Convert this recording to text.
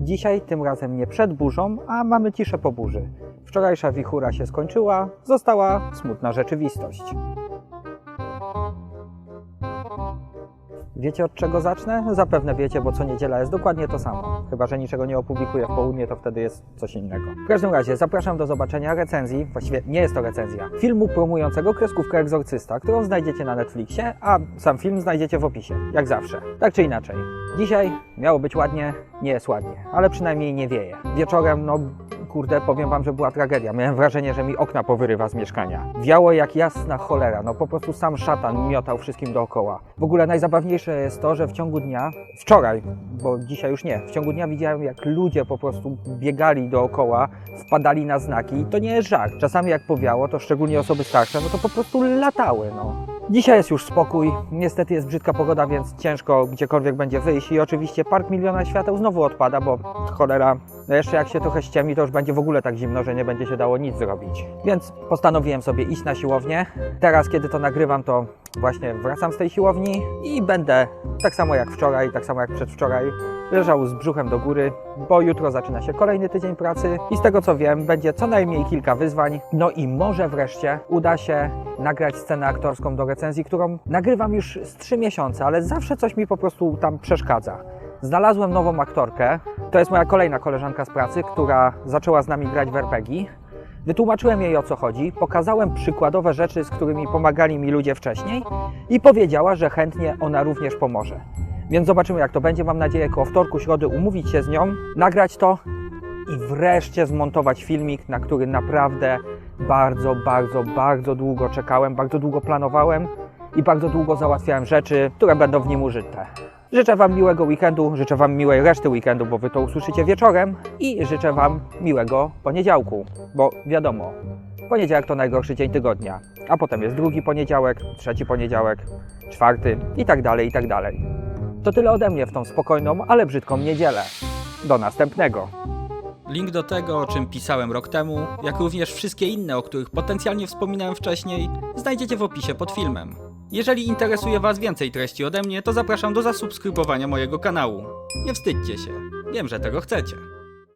Dzisiaj tym razem nie przed burzą, a mamy ciszę po burzy. Wczorajsza wichura się skończyła, została smutna rzeczywistość. Wiecie od czego zacznę? Zapewne wiecie, bo co niedziela jest dokładnie to samo. Chyba, że niczego nie opublikuję w południe, to wtedy jest coś innego. W każdym razie zapraszam do zobaczenia recenzji, właściwie nie jest to recenzja, filmu promującego kreskówkę Egzorcysta, którą znajdziecie na Netflixie, a sam film znajdziecie w opisie, jak zawsze. Tak czy inaczej. Dzisiaj miało być ładnie, nie jest ładnie, ale przynajmniej nie wieje. Wieczorem, no kurde, powiem wam, że była tragedia. Miałem wrażenie, że mi okna powyrywa z mieszkania. Wiało jak jasna cholera, no po prostu sam szatan miotał wszystkim dookoła. W ogóle najzabawniejsze jest to, że w ciągu dnia, wczoraj, bo dzisiaj już nie, w ciągu dnia widziałem jak ludzie po prostu biegali dookoła, wpadali na znaki i to nie jest żart. Czasami jak powiało, to szczególnie osoby starsze, no to po prostu latały, no. Dzisiaj jest już spokój, niestety jest brzydka pogoda, więc ciężko gdziekolwiek będzie wyjść i oczywiście Park Miliona Świateł znowu odpada, bo cholera, no jeszcze jak się trochę ściemni, to już będzie w ogóle tak zimno, że nie będzie się dało nic zrobić. Więc postanowiłem sobie iść na siłownię. Teraz, kiedy to nagrywam, to właśnie wracam z tej siłowni i będę tak samo jak wczoraj, tak samo jak przedwczoraj, leżał z brzuchem do góry, bo jutro zaczyna się kolejny tydzień pracy i z tego co wiem, będzie co najmniej kilka wyzwań. No i może wreszcie uda się nagrać scenę aktorską do recenzji, którą nagrywam już z 3 miesiące, ale zawsze coś mi po prostu tam przeszkadza. Znalazłem nową aktorkę. To jest moja kolejna koleżanka z pracy, która zaczęła z nami grać w RPG. Wytłumaczyłem jej o co chodzi, pokazałem przykładowe rzeczy, z którymi pomagali mi ludzie wcześniej i powiedziała, że chętnie ona również pomoże. Więc zobaczymy jak to będzie. Mam nadzieję koło wtorku, środy umówić się z nią, nagrać to i wreszcie zmontować filmik, na który naprawdę bardzo, bardzo, bardzo długo czekałem, bardzo długo planowałem i bardzo długo załatwiałem rzeczy, które będą w nim użyte. Życzę Wam miłego weekendu, życzę Wam miłej reszty weekendu, bo Wy to usłyszycie wieczorem i życzę Wam miłego poniedziałku, bo wiadomo, poniedziałek to najgorszy dzień tygodnia, a potem jest drugi poniedziałek, trzeci poniedziałek, czwarty i tak dalej, i tak dalej. To tyle ode mnie w tą spokojną, ale brzydką niedzielę. Do następnego. Link do tego, o czym pisałem rok temu, jak również wszystkie inne, o których potencjalnie wspominałem wcześniej, znajdziecie w opisie pod filmem. Jeżeli interesuje Was więcej treści ode mnie, to zapraszam do zasubskrybowania mojego kanału. Nie wstydźcie się, wiem, że tego chcecie.